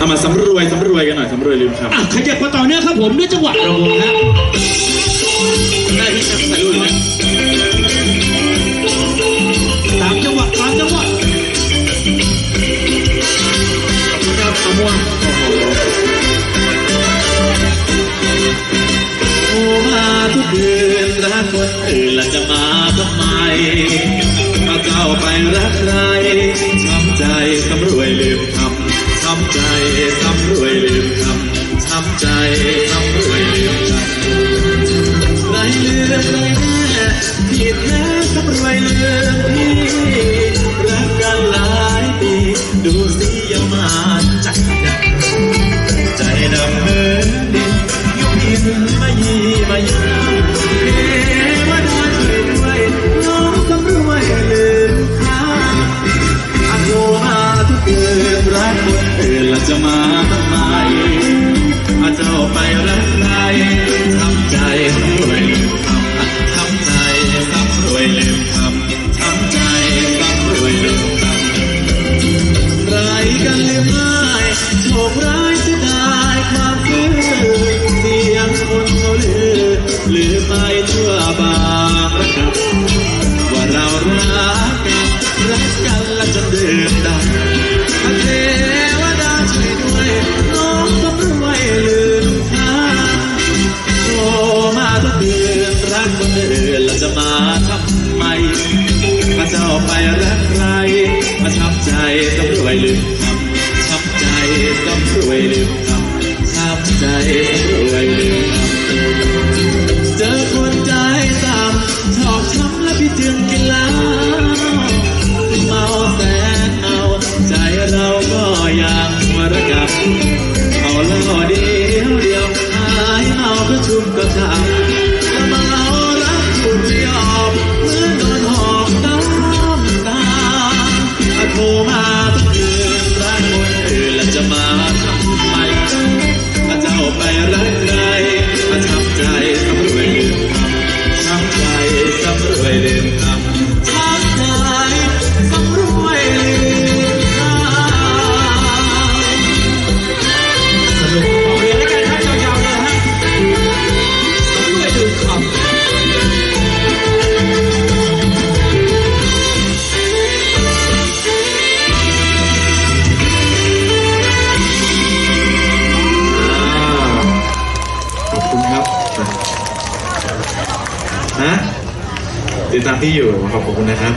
เอามาสำรวยสำรวยกันหน่อยสำรวยลืมคอะขยับมาต่อเนื่องครับผมด้วยจังหวะระวงฮะำได้ที่ใส่รุ่นเลยตามจังหวะตามจังหวะครับมะม่วงโอ้โหโทรมาทุกเดือนรักคนอื่นและจะมาทำไมมาเจ้าไปรักใคร ใจสำรวยลืมคำไรลืมไรแน่ผิดแท้สำรวยลืมพี่รักกันหลายปีดูสิยังมาใจดำใจดำเหมือนดินยุบยินมายีมายามเทวดาช่วยด้วยน้องสำรวยลืมข้าอาโทรมาทุกเดือนรักคนอื่นและจะมา ทำ ไปรักใครมาช้ำใจต้องรวยลืมคำช้ำใจต้องรวยลืมคำช้ำใจ ฮะติดตามที่อยู่ขอบคุณนะครับ